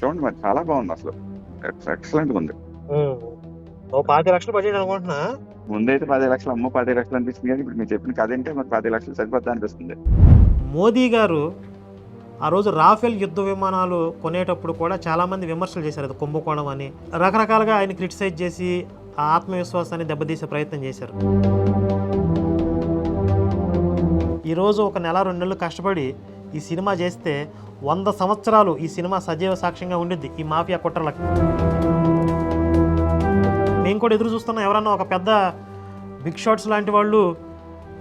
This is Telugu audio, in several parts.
చూడండి మరి చాలా బాగుంది అసలు. ఎక్సలెంట్ ఉంది. ఓ పాతి లక్షలు బడ్జెట్ అనుకుంటున్నా? ముందైతే పది లక్షలు అమ్మో పది లక్షలు అనిపిస్తుంది కానీ ఇప్పుడు మీరు చెప్పిన కథ ఏంటే మరి పది లక్షలు సరిపోద్దా అనిపిస్తుంది. మోదీ గారు ఆ రోజు రాఫెల్ యుద్ధ విమానాలు కొనేటప్పుడు కూడా చాలామంది విమర్శలు చేశారు అది కుంభకోణం అని. రకరకాలుగా ఆయన క్రిటిసైజ్ చేసి ఆ ఆత్మవిశ్వాసాన్ని దెబ్బతీసే ప్రయత్నం చేశారు. ఈరోజు ఒక నెల రెండు నెలలు కష్టపడి ఈ సినిమా చేస్తే వంద సంవత్సరాలు ఈ సినిమా సజీవ సాక్ష్యంగా ఉండిద్ది ఈ మాఫియా కుట్రలకి. మేము కూడా ఎదురు చూస్తున్నాం ఎవరన్నా ఒక పెద్ద బిగ్ షాట్స్ లాంటి వాళ్ళు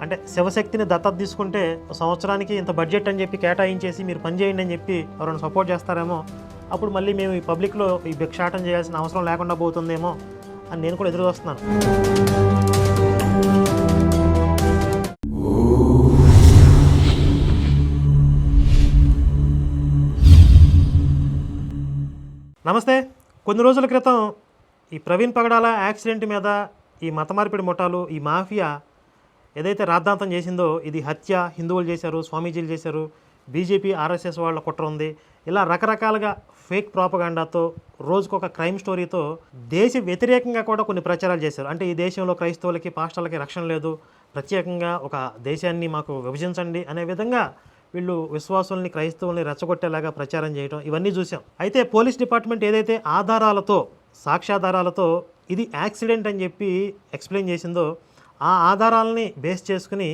అంటే శివశక్తిని దత్తత తీసుకుంటే ఒక సంవత్సరానికి ఇంత బడ్జెట్ అని చెప్పి కేటాయించేసి మీరు పని చేయండి అని చెప్పి ఎవరైనా సపోర్ట్ చేస్తారేమో అప్పుడు మళ్ళీ మేము ఈ పబ్లిక్లో ఈ భిక్షాటం చేయాల్సిన అవసరం లేకుండా పోతుందేమో అని నేను కూడా ఎదురు చూస్తున్నాను. నమస్తే. కొన్ని రోజుల క్రితం ఈ ప్రవీణ్ పగడాల యాక్సిడెంట్ మీద ఈ మత మార్పిడి ముఠాలు ఈ మాఫియా ఏదైతే రాద్ధాంతం చేసిందో ఇది హత్య హిందువులు చేశారు స్వామీజీలు చేశారు బీజేపీ ఆర్ఎస్ఎస్ వాళ్ళ కుట్ర ఉంది. ఇలా రకరకాలుగా ఫేక్ ప్రాపగాండాతో రోజుకొక క్రైమ్ స్టోరీతో దేశ వ్యతిరేకంగా కూడా కొన్ని ప్రచారాలు చేశారు. అంటే ఈ దేశంలో క్రైస్తవులకి పాస్టర్లకి రక్షణ లేదు. ప్రత్యేకంగా ఒక దేశాన్ని మాకు విభజించండి అనే విధంగా వీళ్ళు విశ్వాసుల్ని క్రైస్తవుల్ని రెచ్చగొట్టేలాగా ప్రచారం చేయడం ఇవన్నీ చూసాం అయితే పోలీస్ డిపార్ట్మెంట్ ఏదైతే ఆధారాలతో సాక్ష్యాధారాలతో ఇది యాక్సిడెంట్ అని చెప్పి ఎక్స్ప్లెయిన్ చేసిందో ఆ ఆధారాలని బేస్ చేసుకుని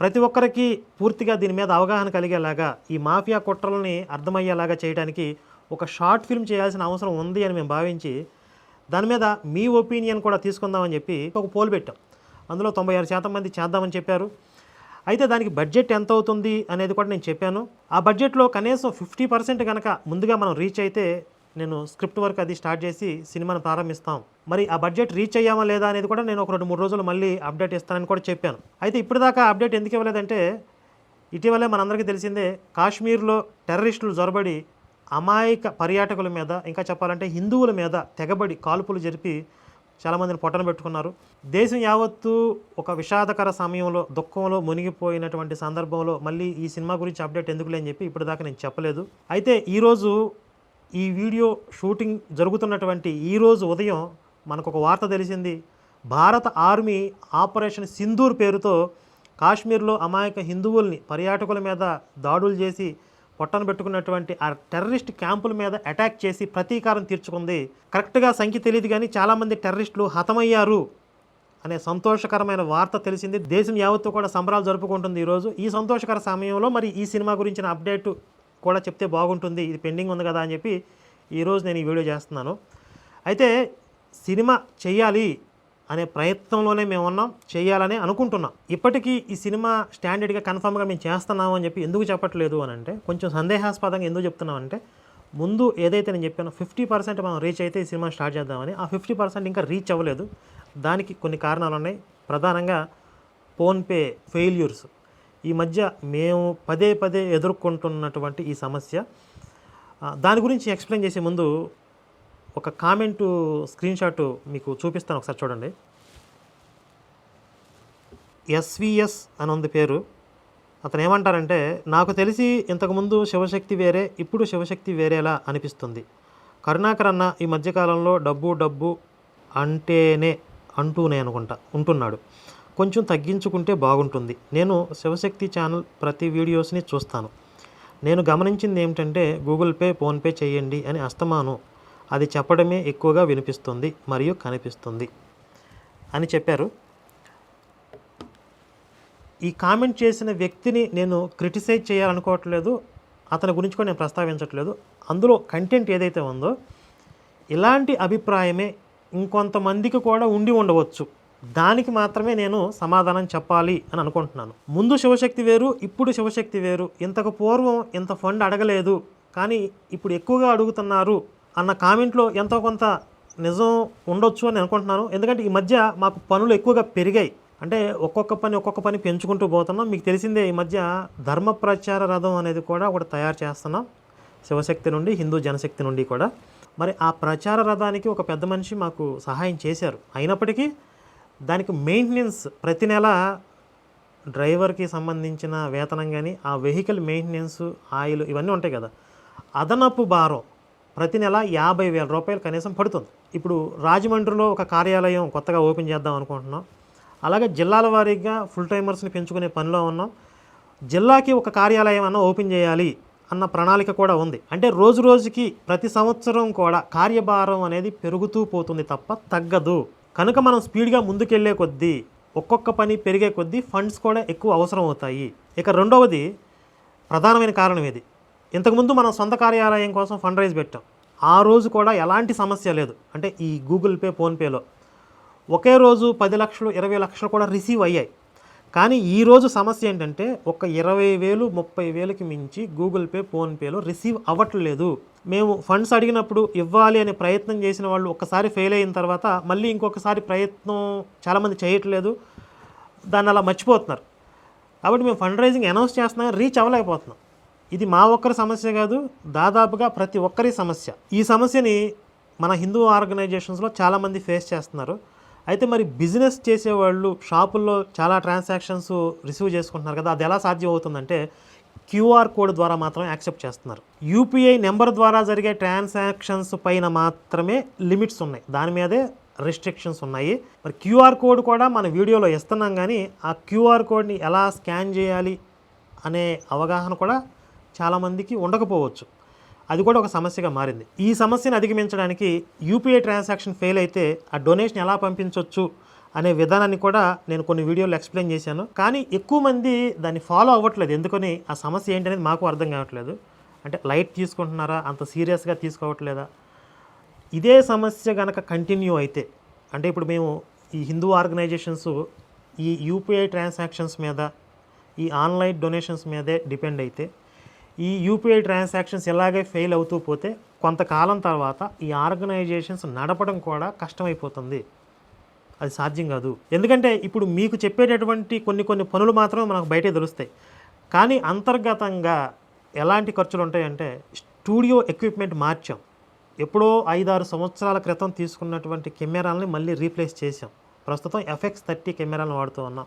ప్రతి ఒక్కరికి పూర్తిగా దీని మీద అవగాహన కలిగేలాగా ఈ మాఫియా కుట్రల్ని అర్థమయ్యేలాగా చేయడానికి ఒక షార్ట్ ఫిల్మ్ చేయాల్సిన అవసరం ఉంది అని మేము భావించి దాని మీద మీ ఒపీనియన్ కూడా తీసుకుందామని చెప్పి ఒక పోల్ పెట్టాం. అందులో తొంభై ఆరు శాతం మంది చేద్దామని చెప్పారు. అయితే దానికి బడ్జెట్ ఎంత అవుతుంది అనేది కూడా నేను చెప్పాను. ఆ బడ్జెట్లో కనీసం ఫిఫ్టీ పర్సెంట్ కనుక ముందుగా మనం రీచ్ అయితే నేను స్క్రిప్ట్ వర్క్ అది స్టార్ట్ చేసి సినిమాను ప్రారంభిస్తాం. మరి ఆ బడ్జెట్ రీచ్ అయ్యామా లేదా అనేది కూడా నేను ఒక రెండు మూడు రోజులు మళ్ళీ అప్డేట్ ఇస్తానని కూడా చెప్పాను. అయితే ఇప్పటిదాకా అప్డేట్ ఎందుకు ఇవ్వలేదంటే ఇటీవలే మనందరికీ తెలిసిందే కాశ్మీర్లో టెర్రరిస్టులు జొరబడి అమాయక పర్యాటకుల మీద ఇంకా చెప్పాలంటే హిందువుల మీద తెగబడి కాల్పులు జరిపి చాలామందిని పొట్టన పెట్టుకున్నారు. దేశం యావత్తు ఒక విషాదకర సమయంలో దుఃఖంలో మునిగిపోయినటువంటి సందర్భంలో మళ్ళీ ఈ సినిమా గురించి అప్డేట్ ఎందుకులే అని చెప్పి ఇప్పటిదాకా నేను చెప్పలేదు. అయితే ఈరోజు ఈ వీడియో షూటింగ్ జరుగుతున్నటువంటి ఈరోజు ఉదయం మనకు ఒక వార్త తెలిసింది. భారత ఆర్మీ ఆపరేషన్ సింధూర్ పేరుతో కాశ్మీర్లో అమాయక హిందువుల్ని పర్యాటకుల మీద దాడులు చేసి పొట్టను పెట్టుకున్నటువంటి ఆ టెర్రరిస్ట్ క్యాంపుల మీద అటాక్ చేసి ప్రతీకారం తీర్చుకుంది. కరెక్ట్గా సంఖ్య తెలియదు కానీ చాలామంది టెర్రరిస్టులు హతమయ్యారు అనే సంతోషకరమైన వార్త తెలిసింది. దేశం యావత్తు కూడా సంబరాలు జరుపుకుంటుంది ఈరోజు. ఈ సంతోషకర సమయంలో మరి ఈ సినిమా గురించిన అప్డేట్ కూడా చెప్తే బాగుంటుంది. ఇది పెండింగ్ ఉంది కదా అని చెప్పి ఈరోజు నేను ఈ వీడియో చేస్తున్నాను. అయితే సినిమా చేయాలి అనే ప్రయత్నంలోనే మేము ఉన్నాం చేయాలని అనుకుంటున్నాం. ఇప్పటికీ ఈ సినిమా స్టాండర్డ్గా కన్ఫామ్గా మేము చేస్తున్నామని అని చెప్పి ఎందుకు చెప్పట్లేదు అని అంటే కొంచెం సందేహాస్పదంగా ఎందుకు చెప్తున్నాం అంటే ముందు ఏదైతే నేను చెప్పానో ఫిఫ్టీ పర్సెంట్ మనం రీచ్ అయితే ఈ సినిమా స్టార్ట్ చేద్దామని ఆ ఫిఫ్టీ పర్సెంట్ ఇంకా రీచ్ అవ్వలేదు. దానికి కొన్ని కారణాలు ఉన్నాయి. ప్రధానంగా ఫోన్పే ఫెయిల్యూర్స్. ఈ మధ్య మేము పదే పదే ఎదుర్కొంటున్నటువంటి ఈ సమస్య. దాని గురించి ఎక్స్ప్లెయిన్ చేసే ముందు ఒక కామెంట్ స్క్రీన్ షాట్ మీకు చూపిస్తాను ఒకసారి చూడండి. ఎస్విఎస్ అని ఉంది పేరు. అతను ఏమంటారంటే నాకు తెలిసి ఇంతకుముందు శివశక్తి వేరే ఇప్పుడు శివశక్తి వేరేలా అనిపిస్తుంది. కరుణాకర్ అన్న ఈ మధ్యకాలంలో డబ్బు డబ్బు అంటేనే అంటూనే అనుకుంటా ఉంటున్నాడు. కొంచెం తగ్గించుకుంటే బాగుంటుంది. నేను శివశక్తి ఛానల్ ప్రతి వీడియోస్ని చూస్తాను. నేను గమనించింది ఏమిటంటే గూగుల్ పే ఫోన్పే చేయండి అని అస్తమాను. అది చెప్పడమే ఎక్కువగా వినిపిస్తుంది మరియు కనిపిస్తుంది. అని చెప్పారు. ఈ కామెంట్ చేసిన వ్యక్తిని నేను క్రిటిసైజ్ చేయాలనుకోవట్లేదు. అతని గురించి కూడా నేను ప్రస్తావించట్లేదు. అందులో కంటెంట్ ఏదైతే ఉందో ఇలాంటి అభిప్రాయమే ఇంకొంతమందికి కూడా ఉండి ఉండవచ్చు. దానికి మాత్రమే నేను సమాధానం చెప్పాలి అని అనుకుంటున్నాను. ముందు శివశక్తి వేరు ఇప్పుడు శివశక్తి వేరు. ఇంతకు పూర్వం ఇంత ఫండ్ అడగలేదు. కానీ ఇప్పుడు ఎక్కువగా అడుగుతున్నారు. అన్న కామెంట్లో ఎంతో కొంత నిజం ఉండొచ్చు అని అనుకుంటున్నాను. ఎందుకంటే ఈ మధ్య మాకు పనులు ఎక్కువగా పెరిగాయి. అంటే ఒక్కొక్క పని ఒక్కొక్క పని పెంచుకుంటూ పోతున్నాం. మీకు తెలిసిందే ఈ మధ్య ధర్మ ప్రచార రథం అనేది కూడా ఒకటి తయారు చేస్తున్నాం. శివశక్తి నుండి హిందూ జనశక్తి నుండి కూడా. మరి ఆ ప్రచార రథానికి ఒక పెద్ద మనిషి మాకు సహాయం చేశారు. అయినప్పటికీ దానికి మెయింటెనెన్స్ ప్రతి నెల డ్రైవర్కి సంబంధించిన వేతనం కానీ ఆ వెహికల్ మెయింటెనెన్స్ ఆయిల్ ఇవన్నీ ఉంటాయి కదా. అదనపు భారం ప్రతి నెల యాభై వేల రూపాయలు కనీసం పడుతుంది. ఇప్పుడు రాజమండ్రిలో ఒక కార్యాలయం కొత్తగా ఓపెన్ చేద్దాం అనుకుంటున్నాం. అలాగే జిల్లాల వారీగా ఫుల్ టైమర్స్ని పెంచుకునే పనిలో ఉన్నాం. జిల్లాకి ఒక కార్యాలయం అన్న ఓపెన్ చేయాలి అన్న ప్రణాళిక కూడా ఉంది. అంటే రోజు రోజుకి ప్రతి సంవత్సరం కూడా కార్యభారం అనేది పెరుగుతూ పోతుంది తప్ప తగ్గదు. కనుక మనం స్పీడ్గా ముందుకెళ్ళే కొద్దీ ఒక్కొక్క పని పెరిగే కొద్దీ ఫండ్స్ కూడా ఎక్కువ అవసరం అవుతాయి. ఇక రెండవది ప్రధానమైన కారణం ఇది ఇంతకుముందు మనం సొంత కార్యాలయం కోసం ఫండ్ రైజ్ పెట్టాం. ఆ రోజు కూడా ఎలాంటి సమస్య లేదు. అంటే ఈ గూగుల్ పే ఫోన్పేలో ఒకే రోజు పది లక్షలు ఇరవై లక్షలు కూడా రిసీవ్ అయ్యాయి. కానీ ఈ రోజు సమస్య ఏంటంటే ఒక ఇరవై వేలు ముప్పై వేలకి మించి గూగుల్ పే ఫోన్పేలో రిసీవ్ అవ్వట్లేదు. మేము ఫండ్స్ అడిగినప్పుడు ఇవ్వాలి అనే ప్రయత్నం చేసిన వాళ్ళు ఒక్కసారి ఫెయిల్ అయిన తర్వాత మళ్ళీ ఇంకొకసారి ప్రయత్నం చాలామంది చేయట్లేదు. దాన్ని అలా మర్చిపోతున్నారు. కాబట్టి మేము ఫండ్ రైజింగ్ అనౌన్స్ చేస్తున్నాం రీచ్ అవ్వలేకపోతున్నాం. ఇది మా ఒక్కరి సమస్య కాదు దాదాపుగా ప్రతి ఒక్కరి సమస్య. ఈ సమస్యని మన హిందూ ఆర్గనైజేషన్స్లో చాలామంది ఫేస్ చేస్తున్నారు. అయితే మరి బిజినెస్ చేసేవాళ్ళు షాపుల్లో చాలా ట్రాన్సాక్షన్స్ రిసీవ్ చేసుకుంటున్నారు కదా అది ఎలా సాధ్యం అవుతుందంటే క్యూఆర్ కోడ్ ద్వారా మాత్రమే యాక్సెప్ట్ చేస్తున్నారు. యూపీఐ నెంబర్ ద్వారా జరిగే ట్రాన్సాక్షన్స్ పైన మాత్రమే లిమిట్స్ ఉన్నాయి. దాని మీదే రెస్ట్రిక్షన్స్ ఉన్నాయి. మరి క్యూఆర్ కోడ్ కూడా మన వీడియోలో ఇస్తున్నాం కానీ ఆ క్యూఆర్ కోడ్ని ఎలా స్కాన్ చేయాలి అనే అవగాహన కూడా చాలామందికి ఉండకపోవచ్చు. అది కూడా ఒక సమస్యగా మారింది. ఈ సమస్యను అధిగమించడానికి యూపీఐ ట్రాన్సాక్షన్ ఫెయిల్ అయితే ఆ డొనేషన్ ఎలా పంపించవచ్చు అనే విధానాన్ని కూడా నేను కొన్ని వీడియోలు ఎక్స్ప్లెయిన్ చేశాను. కానీ ఎక్కువ మంది దాన్ని ఫాలో అవ్వట్లేదు. ఎందుకని? ఆ సమస్య ఏంటనేది మాకు అర్థం కావట్లేదు. అంటే లైట్ తీసుకుంటున్నారా? అంత సీరియస్గా తీసుకోవట్లేదా? ఇదే సమస్య కనుక కంటిన్యూ అయితే అంటే ఇప్పుడు మేము ఈ హిందూ ఆర్గనైజేషన్స్ ఈ యూపీఐ ట్రాన్సాక్షన్స్ మీద ఈ ఆన్లైన్ డొనేషన్స్ మీదే డిపెండ్ అయితే ఈ యూపీఐ ట్రాన్సాక్షన్స్ ఇలాగే ఫెయిల్ అవుతూ పోతే కొంతకాలం తర్వాత ఈ ఆర్గనైజేషన్స్ నడపడం కూడా కష్టమైపోతుంది. అది సాధ్యం కాదు. ఎందుకంటే ఇప్పుడు మీకు చెప్పేటటువంటి కొన్ని కొన్ని పనులు మాత్రమే మనకు బయటే తెలుస్తాయి. కానీ అంతర్గతంగా ఎలాంటి ఖర్చులు ఉంటాయంటే స్టూడియో ఎక్విప్మెంట్ మార్చాం. ఎప్పుడో ఐదారు సంవత్సరాల క్రితం తీసుకున్నటువంటి కెమెరాలని మళ్ళీ రీప్లేస్ చేసాం ప్రస్తుతం ఎఫ్ఎక్స్ థర్టీ కెమెరాలను వాడుతూ ఉన్నాం.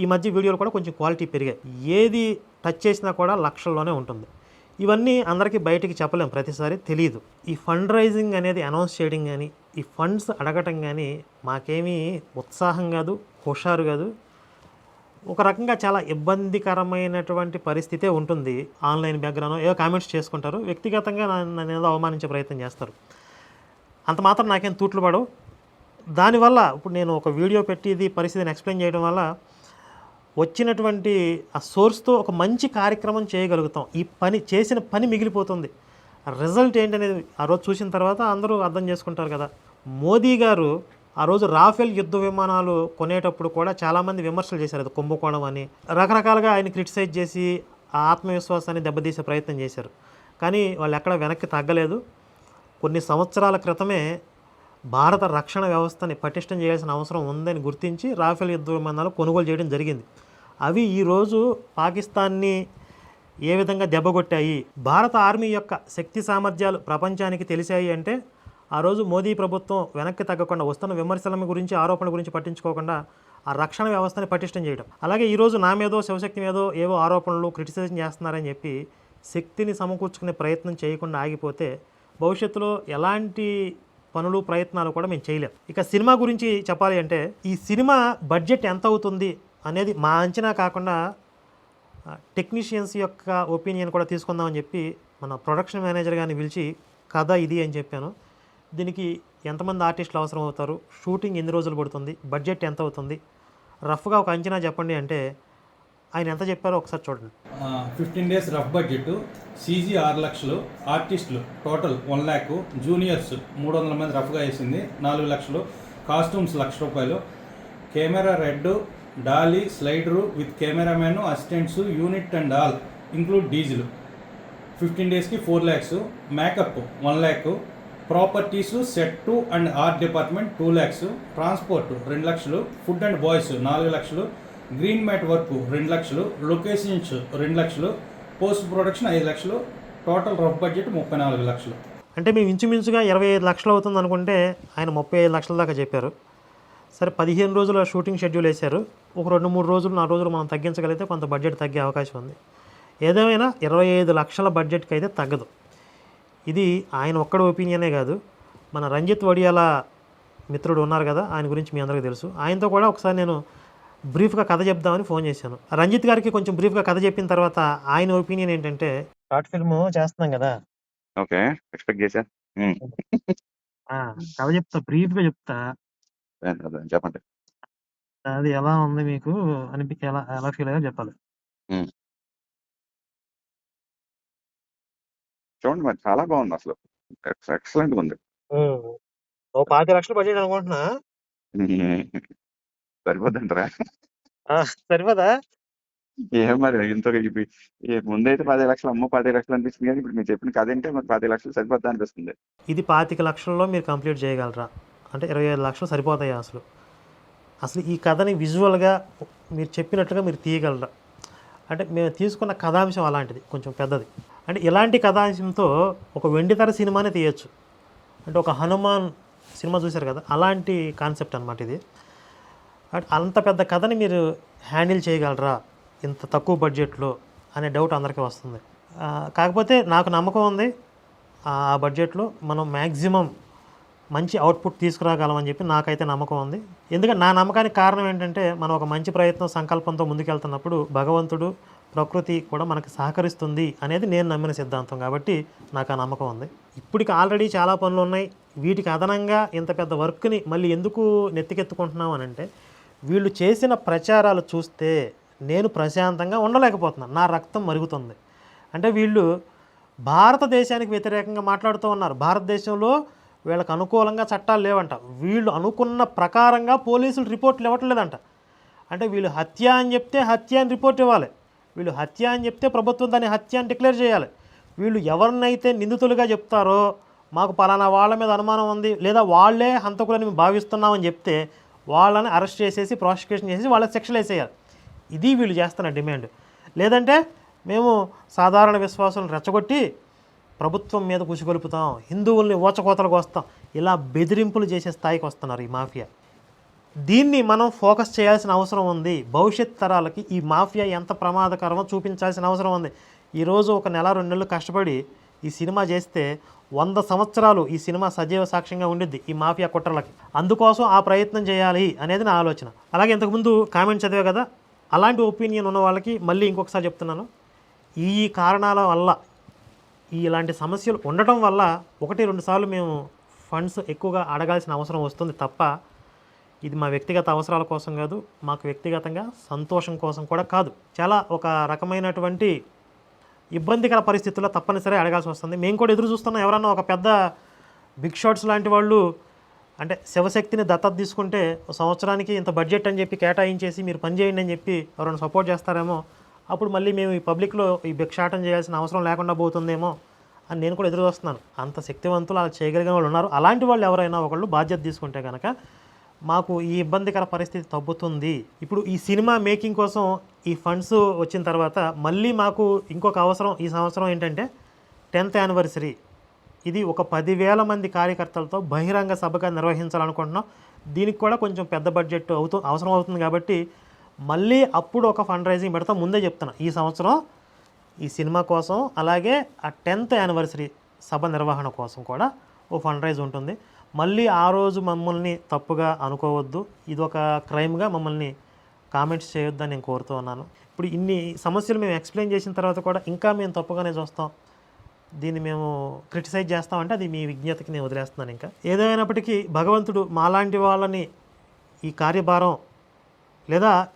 ఈ మధ్య వీడియోలు కూడా కొంచెం క్వాలిటీ పెరిగాయి. ఏది టచ్ చేసినా కూడా లక్షల్లోనే ఉంటుంది. ఇవన్నీ అందరికీ బయటికి చెప్పలేం ప్రతిసారి తెలియదు ఈ ఫండ్ రైజింగ్ అనేది అనౌన్స్ చేయడం కానీ ఈ ఫండ్స్ అడగటం కానీ మాకేమీ ఉత్సాహం కాదు హుషారు కాదు. ఒక రకంగా చాలా ఇబ్బందికరమైనటువంటి పరిస్థితే ఉంటుంది. ఆన్లైన్ బ్యాక్గ్రౌండ్ ఏదో కామెంట్స్ చేసుకుంటారు. వ్యక్తిగతంగా నన్ను ఏదో అవమానించే ప్రయత్నం చేస్తారు. అంత మాత్రం నాకేం తూట్లు పడవు. దానివల్ల ఇప్పుడు నేను ఒక వీడియో పెట్టి ఇది పరిస్థితిని ఎక్స్ప్లెయిన్ చేయడం వల్ల వచ్చినటువంటి ఆ సోర్స్తో ఒక మంచి కార్యక్రమం చేయగలుగుతాం. ఈ పని చేసిన పని మిగిలిపోతుంది. రిజల్ట్ ఏంటనేది ఆ రోజు చూసిన తర్వాత అందరూ అర్థం చేసుకుంటారు కదా. మోదీ గారు ఆ రోజు రాఫెల్ యుద్ధ విమానాలు కొనేటప్పుడు కూడా చాలామంది విమర్శలు చేశారు. అది కుంభకోణం అని. రకరకాలుగా ఆయన క్రిటిసైజ్ చేసి ఆ ఆత్మవిశ్వాసాన్ని దెబ్బతీసే ప్రయత్నం చేశారు. కానీ వాళ్ళు ఎక్కడ వెనక్కి తగ్గలేదు. కొన్ని సంవత్సరాల క్రితమే భారత రక్షణ వ్యవస్థని పటిష్టం చేయాల్సిన అవసరం ఉందని గుర్తించి రాఫెల్ యుద్ధ విమానాలు కొనుగోలు చేయడం జరిగింది. అవి ఈరోజు పాకిస్తాన్ని ఏ విధంగా దెబ్బగొట్టాయి భారత ఆర్మీ యొక్క శక్తి సామర్థ్యాలు ప్రపంచానికి తెలిసాయి అంటే ఆ రోజు మోదీ ప్రభుత్వం వెనక్కి తగ్గకుండా వస్తున్న విమర్శల గురించి ఆరోపణల గురించి పట్టించుకోకుండా ఆ రక్షణ వ్యవస్థని పటిష్టం చేయడం. అలాగే ఈరోజు నా మీదో శివశక్తి మీదో ఏవో ఆరోపణలు క్రిటిసైజం చేస్తున్నారని చెప్పి శక్తిని సమకూర్చుకునే ప్రయత్నం చేయకుండా ఆగిపోతే భవిష్యత్తులో ఎలాంటి పనులు ప్రయత్నాలు కూడా మేము చేయలేం. ఇక సినిమా గురించి చెప్పాలి అంటే ఈ సినిమా బడ్జెట్ ఎంత అవుతుంది అనేది మా అంచనా కాకుండా టెక్నీషియన్స్ యొక్క ఒపీనియన్ కూడా తీసుకుందామని చెప్పి మన ప్రొడక్షన్ మేనేజర్ గారిని పిలిచి కథ ఇది అని చెప్పాను. దీనికి ఎంతమంది ఆర్టిస్టులు అవసరం అవుతారు షూటింగ్ ఎన్ని రోజులు పడుతుంది? బడ్జెట్ ఎంత అవుతుంది రఫ్గా ఒక అంచనా చెప్పండి అంటే ఆయన ఎంత చెప్పారో ఒకసారి చూడండి. Fifteen days rough budget CG ఆరు లక్షలు ఆర్టిస్టులు టోటల్ వన్ ల్యాక్ జూనియర్స్ మూడు వందల మంది రఫ్గా వేసింది నాలుగు లక్షలు కాస్ట్యూమ్స్ లక్ష రూపాయలు. Camera red dolly slider with cameraman assistants unit and all include diesel. Fifteen డేస్కి four lakhs makeup one lakh properties set and art department two lakhs transport రెండు లక్షలు ఫుడ్ అండ్ బాయ్స్ నాలుగు లక్షలు గ్రీన్ మ్యాట్ వర్క్ రెండు లక్షలు లొకేషన్స్ రెండు లక్షలు పోస్ట్ ప్రొడక్షన్ ఐదు లక్షలు టోటల్ రఫ్ బడ్జెట్ ముప్పై నాలుగు లక్షలు. అంటే మేము ఇంచుమించుగా ఇరవై ఐదు లక్షలు అవుతుంది అనుకుంటే ఆయన ముప్పై ఐదు లక్షల దాకా చెప్పారు. సరే పదిహేను రోజుల షూటింగ్ షెడ్యూల్ వేశారు. ఒక రెండు మూడు రోజులు నాలుగు రోజులు మనం తగ్గించగలిగితే కొంత బడ్జెట్ తగ్గే అవకాశం ఉంది. ఏదేమైనా ఇరవై ఐదు లక్షల బడ్జెట్కి అయితే తగ్గదు. ఇది ఆయన ఒక్కడ ఒపీనియనే కాదు. మన రంజిత్ వడియాల మిత్రుడు ఉన్నారు కదా ఆయన గురించి మీ అందరికీ తెలుసు. ఆయనతో కూడా ఒకసారి నేను బ్రీఫ్గా కథ చెప్దామని ఫోన్ చేశాను. రంజిత్ గారికి కొంచెం బ్రీఫ్గా కథ చెప్పిన తర్వాత ఆయన ఒపీనియన్ ఏంటంటే షార్ట్ ఫిల్మ్ చేస్తున్నాం కదా. ఓకే ఎక్స్పెక్ట్ చేశా. కథ చెప్తా బ్రీఫ్గా చెప్తా. చెప్పండి. అది ఎలా ఉంది మీకు అనిపి ఎలా ఎలా ఫీల్ అయ్యో చెప్పాలి. చూడండి మరి చాలా బాగుంది అసలు. ఎక్సలెంట్ ఉంది. ఓ పాతి లక్షలు బడ్జెట్ అనుకుంటున్నా. సరిపోద్దంటారా ఆ, సరిపోదా? ఏం మరి ఇంత ఇవి ఈ ముందైతే పది లక్షలు అమ్మో పది లక్షలు అనిపిస్తుంది కానీ ఇప్పుడు మీరు చెప్పిన కథ ఏంటే మరి పది లక్షలు సరిపోద్దా అనిపిస్తుంది. ఇది పాతిక లక్షల్లో మీరు కంప్లీట్ చేయగలరా? అంటే ఇరవై ఐదు లక్షలు సరిపోతాయి అసలు? అసలు ఈ కథని విజువల్గా మీరు చెప్పినట్లుగా మీరు తీయగలరా? అంటే మేము తీసుకున్న కథాంశం అలాంటిది కొంచెం పెద్దది. అంటే ఇలాంటి కథాంశంతో ఒక వెండితెర సినిమానే తీయచ్చు. అంటే ఒక హనుమాన్ సినిమా చూశారు కదా అలాంటి కాన్సెప్ట్ అనమాట ఇది. అంత పెద్ద కథని మీరు హ్యాండిల్ చేయగలరా? ఇంత తక్కువ బడ్జెట్లో? అనే డౌట్ అందరికీ వస్తుంది. కాకపోతే నాకు నమ్మకం ఉంది. ఆ బడ్జెట్లో మనం మ్యాక్సిమం మంచి అవుట్పుట్ తీసుకురాగలమని చెప్పి నాకైతే నమ్మకం ఉంది. ఎందుకంటే నా నమ్మకానికి కారణం ఏంటంటే మనం ఒక మంచి ప్రయత్నం సంకల్పంతో ముందుకెళ్తున్నప్పుడు భగవంతుడు ప్రకృతి కూడా మనకు సహకరిస్తుంది అనేది నేను నమ్మిన సిద్ధాంతం కాబట్టి నాకు ఆ నమ్మకం ఉంది. ఇప్పటికి ఆల్రెడీ చాలా పనులు ఉన్నాయి. వీటికి అదనంగా ఇంత పెద్ద వర్క్ని మళ్ళీ ఎందుకు నెత్తికెత్తుకుంటున్నాం అని అంటే వీళ్ళు చేసిన ప్రచారాలు చూస్తే నేను ప్రశాంతంగా ఉండలేకపోతున్నాను. నా రక్తం మరుగుతుంది. అంటే వీళ్ళు భారతదేశానికి వ్యతిరేకంగా మాట్లాడుతూ ఉన్నారు. భారతదేశంలో వీళ్ళకి అనుకూలంగా చట్టాలు లేవంట. వీళ్ళు అనుకున్న ప్రకారంగా పోలీసులు రిపోర్ట్లు ఇవ్వట్లేదంట. అంటే వీళ్ళు హత్య అని చెప్తే హత్య అని రిపోర్ట్ ఇవ్వాలి. వీళ్ళు హత్య అని చెప్తే ప్రభుత్వం దాన్ని హత్య అని డిక్లేర్ చేయాలి. వీళ్ళు ఎవరినైతే నిందితులుగా చెప్తారో మాకు పలానా వాళ్ళ మీద అనుమానం ఉంది లేదా వాళ్ళే హంతకులని మేము భావిస్తున్నామని చెప్తే వాళ్ళని అరెస్ట్ చేసేసి ప్రాసిక్యూషన్ చేసి వాళ్ళ శిక్షలు వేసేయాలి. ఇది వీళ్ళు చేస్తున్న డిమాండ్. లేదంటే మేము సాధారణ విశ్వాసాలను రెచ్చగొట్టి ప్రభుత్వం మీద కుసిగొలుపుతాం హిందువుల్ని ఓచకోతలకు వస్తాం ఇలా బెదిరింపులు చేసే స్థాయికి వస్తున్నారు ఈ మాఫియా. దీన్ని మనం ఫోకస్ చేయాల్సిన అవసరం ఉంది. భవిష్యత్ తరాలకి ఈ మాఫియా ఎంత ప్రమాదకరమో చూపించాల్సిన అవసరం ఉంది. ఈరోజు ఒక నెల రెండు నెలలు కష్టపడి ఈ సినిమా చేస్తే వంద సంవత్సరాలు ఈ సినిమా సజీవ సాక్ష్యంగా ఉండిద్ది ఈ మాఫియా కుట్రలకి. అందుకోసం ఆ ప్రయత్నం చేయాలి అనేది నా ఆలోచన. అలాగే ఇంతకుముందు కామెంట్ చదివా కదా? అలాంటి ఒపీనియన్ ఉన్న వాళ్ళకి మళ్ళీ ఇంకొకసారి చెప్తున్నాను. ఈ కారణాల వల్ల ఇలాంటి సమస్యలు ఉండటం వల్ల ఒకటి రెండు సార్లు మేము ఫండ్స్ ఎక్కువగా అడగాల్సిన అవసరం వస్తుంది తప్ప ఇది మా వ్యక్తిగత అవసరాల కోసం కాదు మాకు వ్యక్తిగతంగా సంతోషం కోసం కూడా కాదు. చాలా ఒక రకమైనటువంటి ఇబ్బందికర పరిస్థితుల్లో తప్పనిసరి అడగాల్సి వస్తుంది. మేము కూడా ఎదురు చూస్తున్నాం. ఎవరన్నా ఒక పెద్ద బిగ్ షాట్స్ లాంటి వాళ్ళు అంటే శివశక్తిని దత్తత తీసుకుంటే ఒక సంవత్సరానికి ఇంత బడ్జెట్ అని చెప్పి కేటాయించేసి మీరు పని చేయండి అని చెప్పి ఎవరైనా సపోర్ట్ చేస్తారేమో అప్పుడు మళ్ళీ మేము ఈ పబ్లిక్లో ఈ భిక్షాటం చేయాల్సిన అవసరం లేకుండా పోతుందేమో అని నేను కూడా ఎదురు చూస్తున్నాను. అంత శక్తివంతులు అలా చేయగలిగిన వాళ్ళు ఉన్నారు. అలాంటి వాళ్ళు ఎవరైనా ఒకళ్ళు బాధ్యత తీసుకుంటే కనుక మాకు ఈ ఇబ్బందికర పరిస్థితి తగ్గుతుంది ఇప్పుడు ఈ సినిమా మేకింగ్ కోసం ఈ ఫండ్స్ వచ్చిన తర్వాత మళ్ళీ మాకు ఇంకొక అవసరం ఈ సంవత్సరం ఏంటంటే టెన్త్ యానివర్సరీ. ఇది ఒక పదివేల మంది కార్యకర్తలతో బహిరంగ సభగా నిర్వహించాలనుకుంటున్నాం. దీనికి కూడా కొంచెం పెద్ద బడ్జెట్ అవుతూ అవసరం అవుతుంది కాబట్టి మళ్ళీ అప్పుడు ఒక ఫండ్ రైజింగ్ పెడతాం. ముందే చెప్తున్నా ఈ సంవత్సరం ఈ సినిమా కోసం అలాగే ఆ టెన్త్ యానివర్సరీ సభ నిర్వహణ కోసం కూడా ఓ ఫండ్ రైజ్ ఉంటుంది. మళ్ళీ ఆ రోజు మమ్మల్ని తప్పుగా అనుకోవద్దు. ఇది ఒక క్రైమ్గా మమ్మల్ని కామెంట్స్ చేయొద్దని నేను కోరుతూ ఉన్నాను. ఇప్పుడు ఇన్ని సమస్యలు మేము ఎక్స్ప్లెయిన్ చేసిన తర్వాత కూడా ఇంకా మేము తప్పుగానే చూస్తాం. దీన్ని మేము క్రిటిసైజ్ చేస్తామంటే అది మీ విజ్ఞతకి నేను వదిలేస్తున్నాను ఇంకా. ఏదైనప్పటికీ భగవంతుడు మాలాంటి వాళ్ళని ఈ కార్యభారం లేదా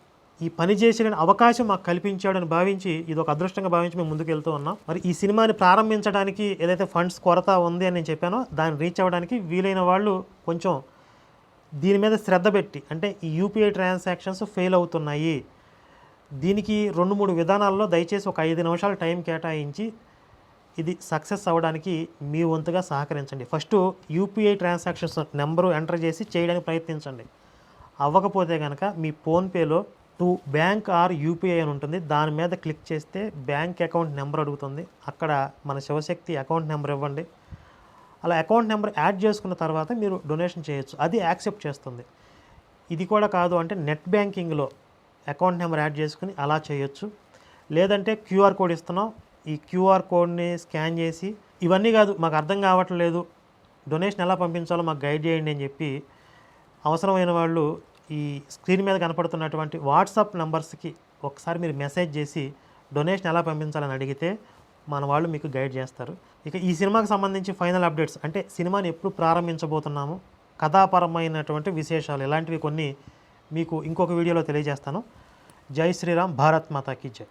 ఈ పని చేసే అవకాశం మాకు కల్పించాడని భావించి ఇది ఒక అదృష్టంగా భావించి మేము ముందుకు వెళ్తూ ఉన్నాం. మరి ఈ సినిమాని ప్రారంభించడానికి ఏదైతే ఫండ్స్ కొరత ఉంది అని నేను చెప్పానో దాన్ని రీచ్ అవ్వడానికి వీలైన వాళ్ళు కొంచెం దీని మీద శ్రద్ధ పెట్టి అంటే ఈ యూపీఐ ట్రాన్సాక్షన్స్ ఫెయిల్ అవుతున్నాయి. దీనికి రెండు మూడు విధానాల్లో దయచేసి ఒక ఐదు నిమిషాలు టైం కేటాయించి ఇది సక్సెస్ అవ్వడానికి మీ వంతుగా సహకరించండి. First UPI transactions number enter చేసి చేయడానికి ప్రయత్నించండి. అవ్వకపోతే కనుక మీ ఫోన్పేలో టు బ్యాంక్ ఆర్ యూపీఐ అని ఉంటుంది. దాని మీద క్లిక్ చేస్తే బ్యాంక్ అకౌంట్ నెంబర్ అడుగుతుంది. అక్కడ మన శివశక్తి అకౌంట్ నెంబర్ ఇవ్వండి. అలా అకౌంట్ నెంబర్ యాడ్ చేసుకున్న తర్వాత మీరు డొనేషన్ చేయొచ్చు. అది యాక్సెప్ట్ చేస్తుంది. ఇది కూడా కాదు అంటే నెట్ బ్యాంకింగ్లో అకౌంట్ నెంబర్ యాడ్ చేసుకుని అలా చేయొచ్చు. లేదంటే క్యూఆర్ కోడ్ ఇస్తున్నాం. ఈ క్యూఆర్ కోడ్ని స్కాన్ చేసి ఇవన్నీ కాదు మాకు అర్థం కావట్లేదు. డొనేషన్ ఎలా పంపించాలో మాకు గైడ్ చేయండి అని చెప్పి అవసరమైన వాళ్ళు ఈ స్క్రీన్ మీద కనపడుతున్నటువంటి వాట్సాప్ నంబర్స్కి ఒకసారి మీరు మెసేజ్ చేసి డొనేషన్ ఎలా పంపించాలని అడిగితే మన వాళ్ళు మీకు గైడ్ చేస్తారు. ఇక ఈ సినిమాకి సంబంధించి ఫైనల్ అప్డేట్స్ అంటే సినిమాని ఎప్పుడు ప్రారంభించబోతున్నాము కథాపరమైనటువంటి విశేషాలు ఇలాంటివి కొన్ని మీకు ఇంకొక వీడియోలో తెలియజేస్తాను. జై శ్రీరామ్ భారత్ మాతాకి జై.